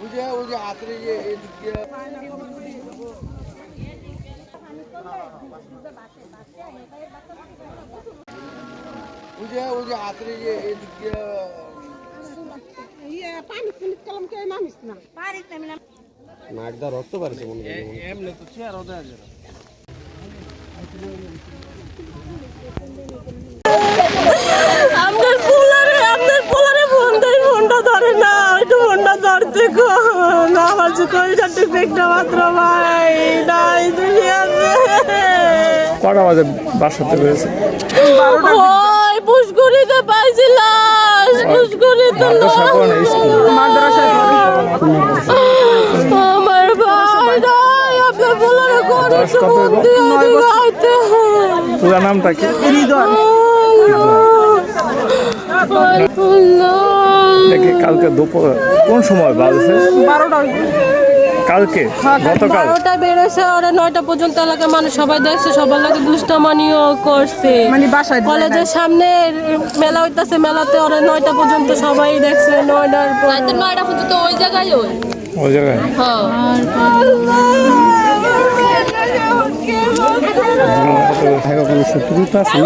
ওই যে ওই যে হাতের যে এদিক দিয়ে ওই যে ওই যে হাতের যে এদিক দিয়ে নাকদা রক্ত পারছে মনে হয় এমনি তো কটা বাজে বাসাতে পেরেছে? ওই পুষ্করিতে পাইছি লাশ পুষ্করিতে মাদ্রাসা করে না আমার ভাই নাই আপনার পোলারে করে বয়স কত? আইতে পুরা নামটা কি? দেখি কালকে দুপুর কোন সময় বাজছে বারোটা কালকে? গতকাল? ওরা নয়টা পর্যন্ত এলাকার মানুষ সবাই দেখছে সবার লাগে দুষ্টামানিও করছে। মানে বাসায় কলেজের সামনে মেলা হইতাছে মেলাতে ওরা নয়টা পর্যন্ত সবাই দেখছে নয়টার পর। নয়টা পর্যন্ত ওই জায়গায় ওই। ওই জায়গায়? কোনো শত্রুতা আছে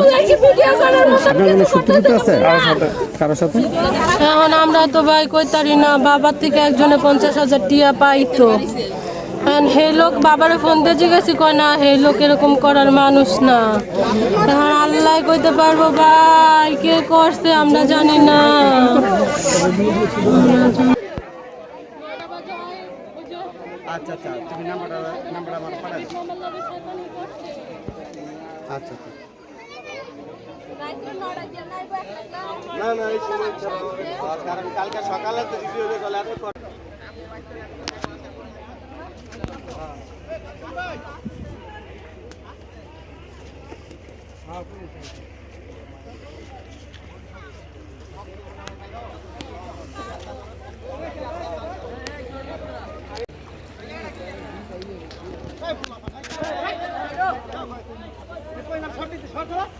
এখন আমরা তো ভাই কইতারি না, বাবার থেকে একজনে পঞ্চাশ হাজার টিয়া পাইতো এখন হে লোক বাবারে ফোন দিয়ে জিজ্ঞাসি কয় না, হে লোক এরকম করার মানুষ না। এখন আল্লাহ কইতে পারব ভাই, কে করছে আমরা জানি না। আচ্ছা আচ্ছা তুমি নাম্বারটা নাম্বারটা আমার পাঠাই আচ্ছা আচ্ছা। না না এই সময় কারণ কালকে সকালে তো ভিডিও দিয়ে গেলে এত গতকালকে হ্যাঁ স্যার